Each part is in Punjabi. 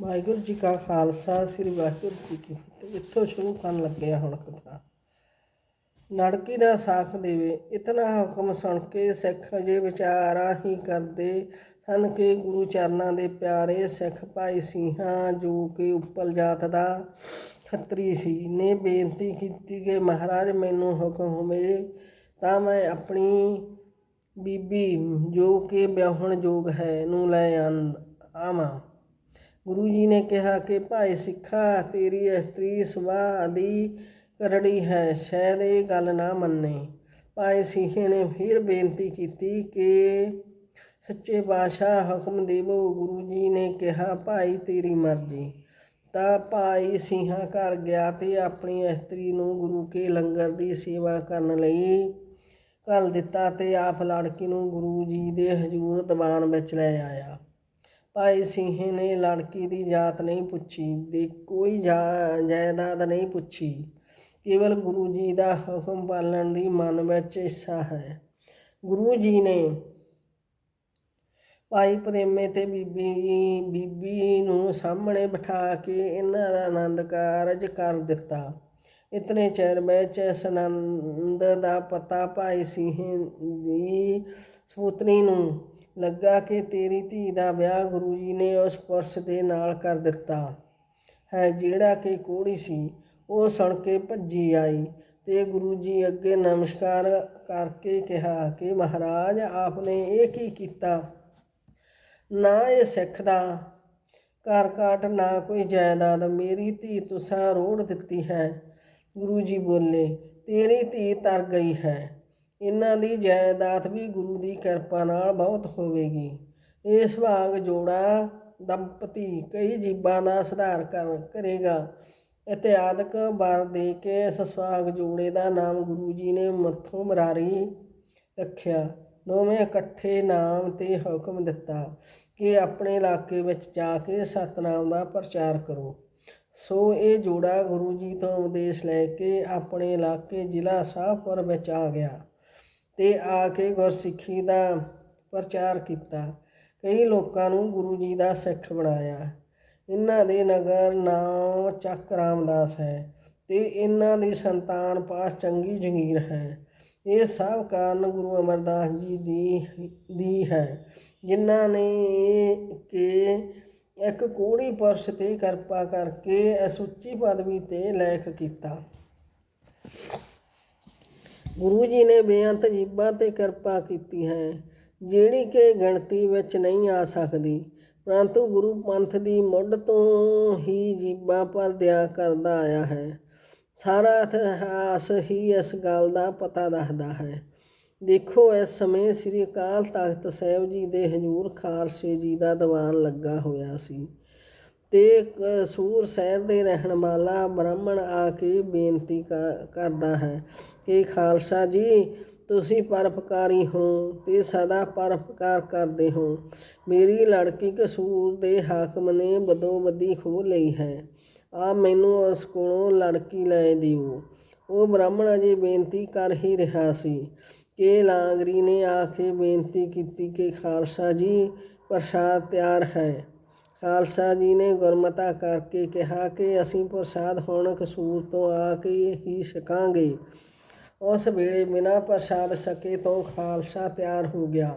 ਵਾਹਿਗੁਰੂ ਜੀ ਕਾ ਖਾਲਸਾ, ਸ੍ਰੀ ਵਾਹਿਗੁਰੂ ਜੀ ਕੀ ਫਤਿਹ। ਇੱਥੋਂ ਸ਼ੁਰੂ ਕਰਨ ਲੱਗੇ ਹਾਂ ਹੁਣ ਕਥਾ। ਲੜਕੀ ਦਾ ਸਾਖ ਦੇਵੇ, ਇਤਨਾ ਹੁਕਮ ਸੁਣ ਕੇ ਸਿੱਖ ਜੇ ਵਿਚਾਰਾ ਹੀ ਕਰਦੇ, ਸਨ ਕਿ ਗੁਰੂ ਚਰਨਾਂ ਦੇ ਪਿਆਰੇ ਸਿੱਖ ਭਾਈ ਸਿੰਘਾਂ ਜੋ ਕਿ ਉੱਪਰ ਜਾਤ ਦਾ ਖੱਤਰੀ ਸੀ। ਨੇ ਬੇਨਤੀ ਕੀਤੀ ਕਿ ਮਹਾਰਾਜ, ਮੈਨੂੰ ਹੁਕਮ ਹੋਵੇ ਤਾਂ ਮੈਂ ਆਪਣੀ ਬੀਬੀ, ਜੋ ਕਿ ਵਿਆਹਣ ਯੋਗ ਹੈ, ਨੂੰ ਲੈ ਆਂ- ਆਵਾਂ। ਗੁਰੂ ਜੀ ਨੇ ਕਿਹਾ ਕਿ ਭਾਈ ਸਿੱਖਾ, ਤੇਰੀ ਇਸਤਰੀ ਸੁਭਾਅ ਦੀ ਕਰੜੀ ਹੈ, ਸ਼ਾਇਦ ਇਹ ਗੱਲ ਨਾ ਮੰਨੇ। ਭਾਈ ਸਿੰਘੇ ਨੇ ਫਿਰ ਬੇਨਤੀ ਕੀਤੀ ਕਿ ਸੱਚੇ ਪਾਤਸ਼ਾਹ ਹੁਕਮ ਦੇਵੋ। ਗੁਰੂ ਜੀ ਨੇ ਕਿਹਾ, ਭਾਈ ਤੇਰੀ ਮਰਜ਼ੀ। ਤਾਂ ਭਾਈ ਸਿੰਘਾ ਘਰ ਗਿਆ ਤੇ ਆਪਣੀ ਇਸਤਰੀ ਨੂੰ ਗੁਰੂ ਕੇ ਲੰਗਰ ਦੀ ਸੇਵਾ ਕਰਨ ਲਈ ਘੱਲ ਦਿੱਤਾ ਤੇ ਆਪ ਲੜਕੀ ਨੂੰ ਗੁਰੂ ਜੀ ਦੇ ਹਜ਼ੂਰ ਦੀਵਾਨ ਵਿੱਚ ਲੈ ਆਇਆ। ਭਾਈ ਸਿੰਘ ਨੇ ਲੜਕੀ ਦੀ ਜਾਤ ਨਹੀਂ ਪੁੱਛੀ, ਦੇ ਕੋਈ ਜਾ- ਜਾਇਦਾਦ ਨਹੀਂ ਪੁੱਛੀ। ਕੇਵਲ ਗੁਰੂ ਜੀ ਦਾ ਹੁਕਮ ਪਾਲਣ ਦੀ ਮਨ ਵਿੱਚ ਇੱਛਾ ਹੈ। ਗੁਰੂ ਜੀ ਨੇ ਭਾਈ ਪ੍ਰੇਮੇ ਤੇ ਬੀਬੀ ਬੀਬੀ ਨੂੰ ਸਾਹਮਣੇ ਬਿਠਾ ਕੇ ਇਹਨਾਂ ਦਾ ਆਨੰਦ ਕਾਰਜ ਕਰ ਦਿੱਤਾ। ਇਤਨੇ ਚਿਰ ਵਿੱਚ ਇਸ ਆਨੰਦ ਦਾ ਪਤਾ ਭਾਈ ਸਿੰਘ ਦੀ ਸਪੁੱਤਰੀ ਨੂੰ ਲੱਗਾ ਕਿ ਤੇਰੀ ਧੀ ਦਾ ਵਿਆਹ ਗੁਰੂ ਜੀ ਨੇ ਉਸ ਪੁਰਸ਼ ਦੇ ਨਾਲ ਕਰ ਦਿੱਤਾ। ਹੈ ਜਿਹੜਾ ਕਿ ਕੋੜੀ ਸੀ, ਉਹ ਸੁਣ ਕੇ ਭੱਜੀ ਆਈ ਤੇ ਗੁਰੂ ਜੀ ਅੱਗੇ ਨਮਸਕਾਰ ਕਰਕੇ ਕਿਹਾ ਕਿ ਮਹਾਰਾਜ, ਆਪਨੇ ਇਹ ਕੀ ਕੀਤਾ? ਨਾ ਇਹ ਸਿੱਖ ਦਾ ਘਰ ਕਾਟ, ਨਾ ਕੋਈ ਜਾਇਦਾਦ। ਮੇਰੀ ਧੀ ਤੁਸਾਂ ਰੋੜ ਦਿੱਤੀ ਹੈ। ਗੁਰੂ ਜੀ ਬੋਲੇ, ਤੇਰੀ ਧੀ ਤਰ ਗਈ ਹੈ। ਇਹਨਾਂ ਦੀ ਜਾਇਦਾਦ ਵੀ ਗੁਰੂ ਦੀ ਕਿਰਪਾ ਨਾਲ ਬਹੁਤ ਹੋਵੇਗੀ। ਇਹ ਸੁਭਾਗ ਜੋੜਾ ਦੰਪਤੀ ਕਈ ਜੀਬਾਂ ਦਾ ਸੁਧਾਰ ਕਰ, ਕਰੇਗਾ। ਇਤਿਆਦਕ ਵਰ ਦੇ ਕੇ ਇਸ ਸੁਭਾਗ ਜੋੜੇ ਦਾ ਨਾਮ ਗੁਰੂ ਜੀ ਨੇ ਮੱਥੋਂ ਮਰਾਰੀ ਰੱਖਿਆ। ਦੋਵੇਂ ਇਕੱਠੇ ਨਾਮ ਤੇ ਹੁਕਮ ਦਿੱਤਾ ਕਿ ਆਪਣੇ ਇਲਾਕੇ ਵਿੱਚ ਜਾ ਕੇ ਸਤਨਾਮ ਦਾ ਪ੍ਰਚਾਰ ਕਰੋ। ਸੋ ਇਹ ਜੋੜਾ ਗੁਰੂ ਜੀ ਤੋਂ ਉਪਦੇਸ਼ ਲੈ ਕੇ ਆਪਣੇ ਇਲਾਕੇ ਜ਼ਿਲ੍ਹਾ ਸਾਹਪੁਰ ਵਿੱਚ ਆ ਗਿਆ। ਤੇ ਆ ਕੇ ਗੁਰਸਿੱਖੀ ਦਾ ਪ੍ਰਚਾਰ ਕੀਤਾ। ਕਈ ਲੋਕਾਂ ਨੂੰ ਗੁਰੂ ਜੀ ਦਾ ਸਿੱਖ ਬਣਾਇਆ। ਇਹਨਾਂ ਦੇ ਨਗਰ ਨਾਮ ਚੱਕ ਰਾਮਦਾਸ ਹੈ ਤੇ ਇਹਨਾਂ ਦੀ ਸੰਤਾਨ ਪਾਸ ਚੰਗੀ ਜੰਗੀਰ ਹੈ। ਇਹ ਸਭ ਕਾਰਨ ਗੁਰੂ ਅਮਰਦਾਸ ਜੀ ਦੀ ਦੀ ਹੈ। ਜਿਨ੍ਹਾਂ ਨੇ ਇਹ ਕਿ ਇੱਕ ਕੋੜੀ ਪੁਰਸ਼ ਤੇ ਕਿਰਪਾ ਕਰਕੇ ਇਸ ਪਦਵੀ ਤੇ ਲੈਖ ਕੀਤਾ। ਗੁਰੂ ਜੀ ਨੇ ਬੇਅੰਤ ਜੀਬਾਂ ਤੇ ਕਿਰਪਾ ਕੀਤੀ ਹੈ, ਜਿਹੜੀ ਕਿ ਗਿਣਤੀ ਵਿੱਚ ਨਹੀਂ ਆ ਸਕਦੀ। ਪਰੰਤੂ ਗੁਰੂ ਪੰਥ ਦੀ ਮੁੱਢ ਤੋਂ ਹੀ ਜੀਬਾਂ ਪਰ ਦਿਆ ਕਰਦਾ ਆਇਆ ਹੈ। ਸਾਰਾ ਇਤਿਹਾਸ ਹੀ ਇਸ ਗੱਲ ਦਾ ਪਤਾ ਦੱਸਦਾ ਹੈ। ਦੇਖੋ, ਇਸ ਸਮੇਂ ਸ੍ਰੀ ਅਕਾਲ ਤਖਤ ਸਾਹਿਬ ਜੀ ਦੇ ਹਜ਼ੂਰ ਖਾਲਸੇ ਜੀ ਦਾ ਦੀਵਾਨ ਲੱਗਾ ਹੋਇਆ ਸੀ। ਅਤੇ ਕਸੂਰ ਸ਼ਹਿਰ ਦੇ ਰਹਿਣ ਵਾਲਾ ਬ੍ਰਾਹਮਣ ਆ ਕੇ ਬੇਨਤੀ ਕ- ਕਰਦਾ ਹੈ ਕਿ ਖਾਲਸਾ ਜੀ, ਤੁਸੀਂ ਪਰਪਕਾਰੀ ਹੋ ਅਤੇ ਸਦਾ ਪਰਪਕਾਰ ਕਰਦੇ ਹੋ। ਮੇਰੀ ਲੜਕੀ ਕਸੂਰ ਦੇ ਹਾਕਮ ਨੇ ਬਦੋਬਦੀ ਖੋਹ ਲਈ ਹੈ। ਆ ਮੈਨੂੰ ਉਸ ਕੋਲੋਂ ਲੜਕੀ ਲੈ ਦਿਓ। ਉਹ ਬ੍ਰਾਹਮਣ ਅਜੇ ਬੇਨਤੀ ਕਰ ਹੀ ਰਿਹਾ ਸੀ ਕਿ ਲਾਂਗਰੀ ਨੇ ਆ ਕੇ ਬੇਨਤੀ ਕੀਤੀ ਕਿ ਖਾਲਸਾ ਜੀ, ਪ੍ਰਸ਼ਾਦ ਤਿਆਰ ਹੈ। ਖਾਲਸਾ ਜੀ ਨੇ ਗੁਰਮਤਾ ਕਰਕੇ ਕਿਹਾ ਕਿ ਅਸੀਂ ਪ੍ਰਸਾਦ ਹੁਣ ਕਸੂਰ ਤੋਂ ਆ ਕੇ ਹੀ ਛਕਾਂਗੇ। ਉਸ ਵੇਲੇ ਬਿਨਾਂ ਪ੍ਰਸਾਦ ਛਕੇ ਤੋਂ ਖਾਲਸਾ ਤਿਆਰ ਹੋ ਗਿਆ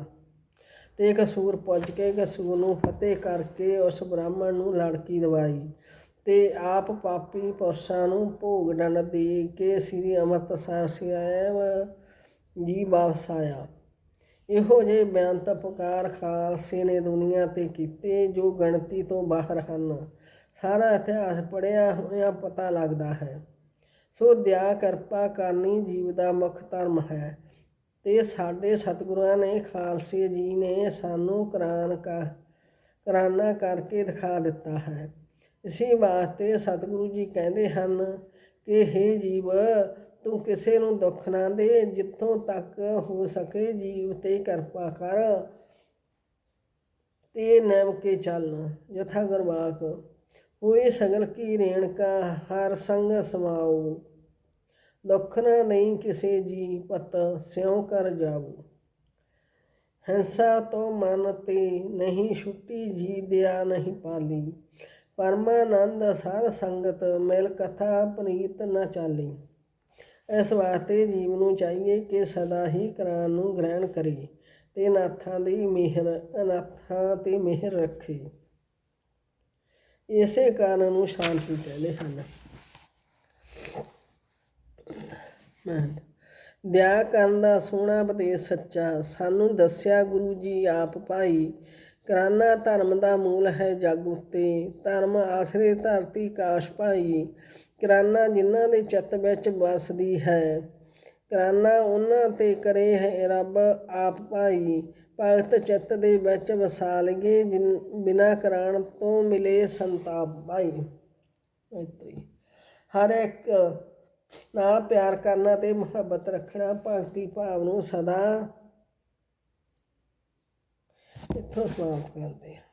ਤੇ ਕਸੂਰ ਪੁੱਜ ਕੇ ਕਸੂਰ ਨੂੰ ਫਤਿਹ ਕਰਕੇ ਉਸ ਬ੍ਰਾਹਮਣ ਨੂੰ ਲੜਕੀ ਦਵਾਈ ਤੇ ਆਪ ਪਾਪੀ ਪੁਰਸ਼ਾਂ ਨੂੰ ਭੋਗ ਡੰਡ ਦੇ ਕੇ ਸ੍ਰੀ ਅੰਮ੍ਰਿਤਸਰ ਸਾਹਿਬ ਜੀ ਵਾਪਸ ਆਇਆ। ਇਹੋ ਜਿਹੇ ਬੇਅੰਤ ਪੁਕਾਰ ਖਾਲਸੇ ਨੇ ਦੁਨੀਆ ਤੇ ਕੀਤੇ ਜੋ ਗਣਤੀ ਤੋਂ ਬਾਹਰ ਹਨ। ਸਾਰਾ ਇਤਿਹਾਸ ਪੜ੍ਹਿਆ ਹੋਇਆ ਪਤਾ ਲੱਗਦਾ ਹੈ। ਸੋ ਦਇਆ ਕਿਰਪਾ ਕਰਨੀ ਜੀਵ ਦਾ ਮੁੱਖ ਧਰਮ ਹੈ। ਤੇ ਸਾਡੇ ਸਤਿਗੁਰਾਂ ਨੇ ਖਾਲਸੇ ਜੀ ਨੇ ਸਾਨੂੰ ਕੁਰਾਨ ਕਾ, ਕੁਰਾਨਾ ਕਰਕੇ ਦਿਖਾ ਦਿੱਤਾ ਹੈ। ਇਸੇ ਵਾਸਤੇ ਸਤਿਗੁਰੂ ਜੀ ਕਹਿੰਦੇ ਹਨ ਕਿ हे ਜੀਵ ਤੂੰ ਕਿਸੇ ਨੂੰ ਦੁੱਖ ਨਾ ਦੇ, ਜਿੱਥੋਂ ਤੱਕ ਹੋ ਸਕੇ ਜੀਵ ਤੇ ਕਿਰਪਾ ਕਰ। ਤੇ ਨਮ ਕੇ ਚੱਲ, ਯਥਾ ਗੁਰਵਾਕ ਹੋਏ ਸਗਲ ਕੀ ਰੇਣਕਾ ਹਰ ਸੰਗ ਸਮਾਉ। ਦੁੱਖ ਨਾ ਨਹੀਂ ਕਿਸੇ ਜੀ ਪਤ, ਸਿਉ ਕਰ ਜਾਵੋ ਹਿੰਸਾ ਤੋਂ ਮਨ ਤੇ ਨਹੀਂ ਛੁੱਟੀ, ਜੀ ਦਿਆ ਨਹੀਂ ਪਾਲੀ। ਪਰਮਾਨੰਦ ਸਾਧ ਸੰਗਤ, ਮਿਲ ਕਥਾ ਪ੍ਰੀਤ ਨ ਚਾਲੀ। ਇਸ ਵਾਸਤੇ ਜੀਵ ਨੂੰ ਚਾਹੀਏ ਕਿ ਸਦਾ ਹੀ ਕੁਰਾਨ ਨੂੰ ਗ੍ਰਹਿਣ ਕਰੇ ਤੇ ਨਾਥਾਂ ਦੀ ਮਿਹਰ, ਅਨਾਥਾਂ ਤੇ ਮਿਹਰ ਰੱਖੇ। ਇਸੇ ਕਾਰਨ ਨੂੰ ਸ਼ਾਂਤੀ ਕਹਿੰਦੇ ਹਨ। ਮਹੰਤ ਦਇਆ ਕਰਨ ਦਾ ਸੋਹਣਾ ਉਪਦੇਸ਼ ਸੱਚਾ। ਸਾਨੂੰ ਦੱਸਿਆ ਗੁਰੂ ਜੀ ਆਪ, ਭਾਈ, ਕਰਾਨਾ ਧਰਮ ਦਾ ਮੂਲ ਹੈ ਜਗ ਉੱਤੇ। ਧਰਮ ਆਸਰੇ ਧਰਤੀ ਕਾਸ਼ ਭਾਈ। ਕਰਾਨਾ ਜਿਨ੍ਹਾਂ ਦੇ ਚਿੱਤ ਵਿੱਚ ਵਸਦੀ ਹੈ। ਕਰਾਨਾ ਉਹਨਾਂ ਤੇ ਕਰੇ ਹੈ ਰੱਬ ਆਪ ਭਾਈ। ਭਗਤ ਚਿੱਤ ਦੇ ਵਿੱਚ ਵਸਾ ਲਈਏ ਜਿਨ ਬਿਨਾ ਕਰਾਣ ਤੋਂ ਮਿਲੇ ਸੰਤਾਪ ਭਾਈ। ਮੈਤਰੀ ਹਰ ਇੱਕ ਨਾਲ ਪਿਆਰ ਕਰਨਾ ਤੇ ਮੁਹੱਬਤ ਰੱਖਣਾ ਭਗਤੀ ਭਾਵ ਨੂੰ ਸਦਾ ਇੱਥੋਂ ਸਮਾਪਤ ਕਰਦੇ ਹਾਂ।